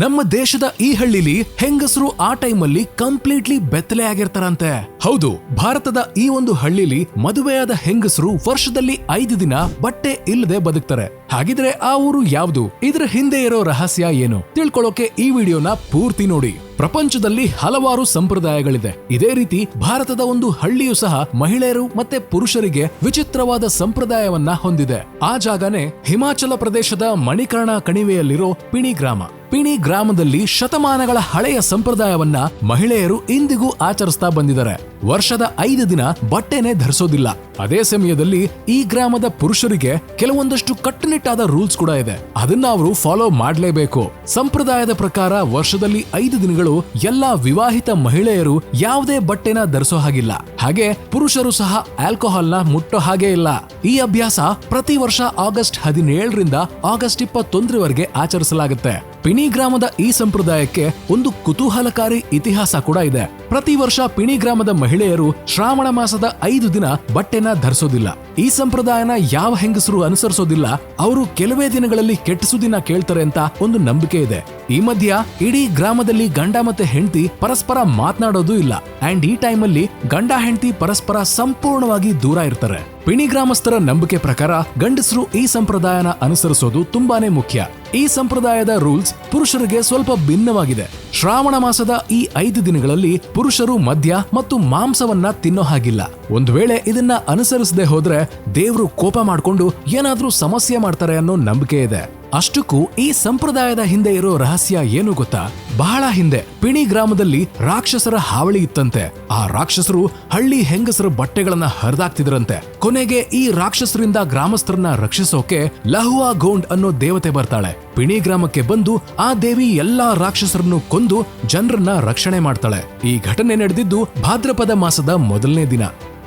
ನಮ್ಮ ದೇಶದ ಈ ಹಳ್ಳಿಲಿ ಹೆಂಗಸರು ಆ ಟೈಮಲ್ಲಿ ಕಂಪ್ಲೀಟ್ಲಿ ಬೆತ್ತಲೆ ಆಗಿರ್ತಾರಂತೆ. ಹೌದು, ಭಾರತದ ಈ ಒಂದು ಹಳ್ಳಿಲಿ ಮದುವೆಯಾದ ಹೆಂಗಸರು ವರ್ಷದಲ್ಲಿ ಐದು ದಿನ ಬಟ್ಟೆ ಇಲ್ಲದೆ ಬದುಕ್ತಾರೆ. ಹಾಗಿದ್ರೆ ಆ ಊರು ಯಾವ್ದು? ಇದ್ರ ಹಿಂದೆ ಇರೋ ರಹಸ್ಯ ಏನು? ತಿಳ್ಕೊಳ್ಳೋಕೆ ಈ ವಿಡಿಯೋನ ಪೂರ್ತಿ ನೋಡಿ. ಪ್ರಪಂಚದಲ್ಲಿ ಹಲವಾರು ಸಂಪ್ರದಾಯಗಳಿದೆ. ಇದೇ ರೀತಿ ಭಾರತದ ಒಂದು ಹಳ್ಳಿಯು ಸಹ ಮಹಿಳೆಯರು ಮತ್ತೆ ಪುರುಷರಿಗೆ ವಿಚಿತ್ರವಾದ ಸಂಪ್ರದಾಯವನ್ನ ಹೊಂದಿದೆ. ಆ ಜಾಗನೇ ಹಿಮಾಚಲ ಪ್ರದೇಶದ ಮಣಿಕರ್ಣ ಕಣಿವೆಯಲ್ಲಿರೋ ಪಿಣಿ ಗ್ರಾಮ. ಪಿಣಿ ಗ್ರಾಮದಲ್ಲಿ ಶತಮಾನಗಳ ಹಳೆಯ ಸಂಪ್ರದಾಯವನ್ನ ಮಹಿಳೆಯರು ಇಂದಿಗೂ ಆಚರಿಸ್ತಾ ಬಂದಿದ್ದಾರೆ. ವರ್ಷದ ಐದು ದಿನ ಬಟ್ಟೆನೆ ಧರಿಸೋದಿಲ್ಲ. ಅದೇ ಸಮಯದಲ್ಲಿ ಈ ಗ್ರಾಮದ ಪುರುಷರಿಗೆ ಕೆಲವೊಂದಷ್ಟು ಕಟ್ಟುನಿಟ್ಟಾದ ರೂಲ್ಸ್ ಕೂಡ ಇದೆ. ಅದನ್ನ ಅವರು ಫಾಲೋ ಮಾಡಲೇಬೇಕು. ಸಂಪ್ರದಾಯದ ಪ್ರಕಾರ ವರ್ಷದಲ್ಲಿ ಐದು ದಿನಗಳು ಎಲ್ಲಾ ವಿವಾಹಿತ ಮಹಿಳೆಯರು ಯಾವುದೇ ಬಟ್ಟೆನ ಧರಿಸೋ ಹಾಗಿಲ್ಲ. ಹಾಗೆ ಪುರುಷರು ಸಹ ಆಲ್ಕೋಹಾಲ್ನ ಮುಟ್ಟೋ ಹಾಗೆ ಇಲ್ಲ. ಈ ಅಭ್ಯಾಸ ಪ್ರತಿ ವರ್ಷ ಆಗಸ್ಟ್ ಹದಿನೇಳರಿಂದ ಆಗಸ್ಟ್ ಇಪ್ಪತ್ತೊಂದರವರೆಗೆ ಆಚರಿಸಲಾಗುತ್ತೆ. ಪಿಣಿ ಗ್ರಾಮದ ಈ ಸಂಪ್ರದಾಯಕ್ಕೆ ಒಂದು ಕುತೂಹಲಕಾರಿ ಇತಿಹಾಸ ಕೂಡ ಇದೆ. ಪ್ರತಿ ವರ್ಷ ಪಿಣಿ ಗ್ರಾಮದ ಮಹಿಳೆಯರು ಶ್ರಾವಣ ಮಾಸದ ಐದು ದಿನ ಬಟ್ಟೆನ ಧರಿಸೋದಿಲ್ಲ. ಈ ಸಂಪ್ರದಾಯನ ಯಾವ ಹೆಂಗಸರು ಅನುಸರಿಸೋದಿಲ್ಲ, ಅವರು ಕೆಲವೇ ದಿನಗಳಲ್ಲಿ ಕೆಟ್ಟ ಸುದಿನ ಕೇಳ್ತಾರೆ ಅಂತ ಒಂದು ನಂಬಿಕೆ ಇದೆ. ಈ ಮಧ್ಯ ಇಡೀ ಗ್ರಾಮದಲ್ಲಿ ಗಂಡ ಮತ್ತೆ ಹೆಂಡತಿ ಪರಸ್ಪರ ಮಾತನಾಡೋದು ಇಲ್ಲ. ಅಂಡ್ ಈ ಟೈಮಲ್ಲಿ ಗಂಡ ಹೆಂಡತಿ ಪರಸ್ಪರ ಸಂಪೂರ್ಣವಾಗಿ ದೂರ ಇರ್ತಾರೆ. ಪಿಣಿ ಗ್ರಾಮಸ್ಥರ ನಂಬಿಕೆ ಪ್ರಕಾರ ಗಂಡಸರು ಈ ಸಂಪ್ರದಾಯನ ಅನುಸರಿಸೋದು ತುಂಬಾನೇ ಮುಖ್ಯ. ಈ ಸಂಪ್ರದಾಯದ ರೂಲ್ಸ್ ಪುರುಷರಿಗೆ ಸ್ವಲ್ಪ ಭಿನ್ನವಾಗಿದೆ. ಶ್ರಾವಣ ಮಾಸದ ಈ ಐದು ದಿನಗಳಲ್ಲಿ ಪುರುಷರು ಮದ್ಯ ಮತ್ತು ಮಾಂಸವನ್ನ ತಿನ್ನೋ ಹಾಗಿಲ್ಲ. ಒಂದು ವೇಳೆ ಇದನ್ನ ಅನುಸರಿಸದೆ ಹೋದ್ರೆ ದೇವ್ರು ಕೋಪ ಮಾಡ್ಕೊಂಡು ಏನಾದ್ರೂ ಸಮಸ್ಯೆ ಮಾಡ್ತಾರೆ ಅನ್ನೋ ನಂಬಿಕೆ ಇದೆ. ಅಷ್ಟಕ್ಕೂ ಈ ಸಂಪ್ರದಾಯದ ಹಿಂದೆ ಇರೋ ರಹಸ್ಯ ಏನು ಗೊತ್ತಾ? ಬಹಳ ಹಿಂದೆ. ಪಿಣಿ ಗ್ರಾಮದಲ್ಲಿ ರಾಕ್ಷಸರ ಹಾವಳಿ ಇತ್ತಂತೆ. ಆ ರಾಕ್ಷಸರು ಹಳ್ಳಿ ಹೆಂಗಸರ ಬಟ್ಟೆಗಳನ್ನ ಹರಿದಾಕ್ತಿದ್ರಂತೆ. ಕೊನೆಗೆ ಈ ರಾಕ್ಷಸರಿಂದ ಗ್ರಾಮಸ್ಥರನ್ನ ರಕ್ಷಿಸೋಕೆ ಲಹುವಾ ಗೋಂಡ್ ಅನ್ನೋ ದೇವತೆ ಬರ್ತಾಳೆ. ಪಿಣಿ ಗ್ರಾಮಕ್ಕೆ ಬಂದು ಆ ದೇವಿ ಎಲ್ಲಾ ರಾಕ್ಷಸರನ್ನು ಕೊಂದು ಜನರನ್ನ ರಕ್ಷಣೆ ಮಾಡ್ತಾಳೆ. ಈ ಘಟನೆ ನಡೆದಿದ್ದು ಭಾದ್ರಪದ ಮಾಸದ ಮೊದಲನೇ ದಿನ.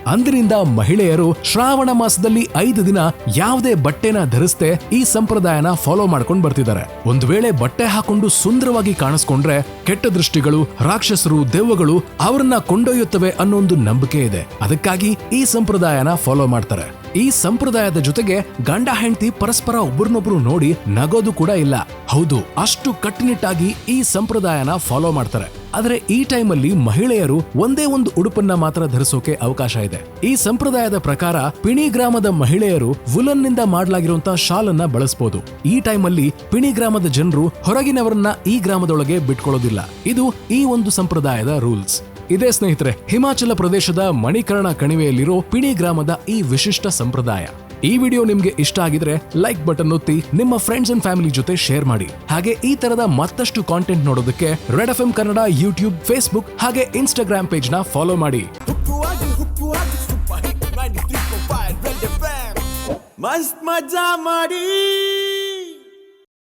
ಅಂದಿನಿಂದ ಮಹಿಳೆಯರು ಶ್ರಾವಣ ಮಾಸದಲ್ಲಿ ಐದು ದಿನ ಯಾವುದೇ ಬಟ್ಟೆನ ಧರಿಸದೆ ಈ ಸಂಪ್ರದಾಯನ ಫಾಲೋ ಮಾಡ್ಕೊಂಡು ಬರ್ತಿದ್ದಾರೆ. ಒಂದು ವೇಳೆ ಬಟ್ಟೆ ಹಾಕೊಂಡು ಸುಂದರವಾಗಿ ಕಾಣಿಸ್ಕೊಂಡ್ರೆ ಕೆಟ್ಟ ದೃಷ್ಟಿಗಳು, ರಾಕ್ಷಸರು, ದೆವ್ವಗಳು ಅವರನ್ನ ಕೊಂಡೊಯ್ಯುತ್ತವೆ ಅನ್ನೋ ಒಂದು ನಂಬಿಕೆ ಇದೆ. ಅದಕ್ಕಾಗಿ ಈ ಸಂಪ್ರದಾಯನ ಫಾಲೋ ಮಾಡ್ತಾರೆ. ಈ ಸಂಪ್ರದಾಯದ ಜೊತೆಗೆ ಗಂಡ ಹೆಂಡತಿ ಪರಸ್ಪರ ಒಬ್ರನ್ನೊಬ್ರು ನೋಡಿ ನಗೋದು ಕೂಡ ಇಲ್ಲ. ಹೌದು, ಅಷ್ಟು ಕಟ್ಟುನಿಟ್ಟಾಗಿ ಈ ಸಂಪ್ರದಾಯನ ಫಾಲೋ ಮಾಡ್ತಾರೆ. ಆದ್ರೆ ಈ ಟೈಮಲ್ಲಿ ಮಹಿಳೆಯರು ಒಂದೇ ಒಂದು ಉಡುಪನ್ನ ಮಾತ್ರ ಧರಿಸೋಕೆ ಅವಕಾಶ ಇದೆ. ಈ ಸಂಪ್ರದಾಯದ ಪ್ರಕಾರ ಪಿಣಿ ಗ್ರಾಮದ ಮಹಿಳೆಯರು ವುಲನ್ನಿಂದ ಮಾಡಲಾಗಿರುವಂತಹ ಶಾಲನ್ನ ಬಳಸಬಹುದು ಈ ಟೈಮಲ್ಲಿ ಪಿಣಿ ಗ್ರಾಮದ ಜನರು ಹೊರಗಿನವರನ್ನ ಈ ಗ್ರಾಮದೊಳಗೆ ಬಿಟ್ಕೊಳ್ಳೋದಿಲ್ಲ. ಇದು ಈ ಒಂದು ಸಂಪ್ರದಾಯದ ರೂಲ್ಸ್. ಇದೇ ಸ್ನೇಹಿತರೆ, ಹಿಮಾಚಲ ಪ್ರದೇಶದ ಮಣಿಕರ್ಣ ಕಣಿವೆಯಲ್ಲಿರೋ ಪಿಣಿ ಗ್ರಾಮದ ಈ ವಿಶಿಷ್ಟ ಸಂಪ್ರದಾಯ. ಈ ವಿಡಿಯೋ ನಿಮ್ಗೆ ಇಷ್ಟ ಆಗಿದ್ರೆ ಲೈಕ್ ಬಟನ್ ಒತ್ತಿ ನಿಮ್ಮ ಫ್ರೆಂಡ್ಸ್ ಅಂಡ್ ಫ್ಯಾಮಿಲಿ ಜೊತೆ ಶೇರ್ ಮಾಡಿ. ಹಾಗೆ ಈ ತರದ ಮತ್ತಷ್ಟು ಕಾಂಟೆಂಟ್ ನೋಡೋದಕ್ಕೆ red F M Kannada YouTube Facebook ಹಾಗೆ ಇನ್ಸ್ಟಾಗ್ರಾಮ್ ಪೇಜ್ನ ಫಾಲೋ ಮಾಡಿ. ಹುಟ್ಟುವಾಗಿ ಹುಟ್ಟುವಾಗಿ ಸೂಪರ್ ಹಿಟ್ 93.5 ರೆಡ್ ಎಫ್ಎಂ. ಮಸ್ತ್ ಮಜಾ ಮಾಡಿ.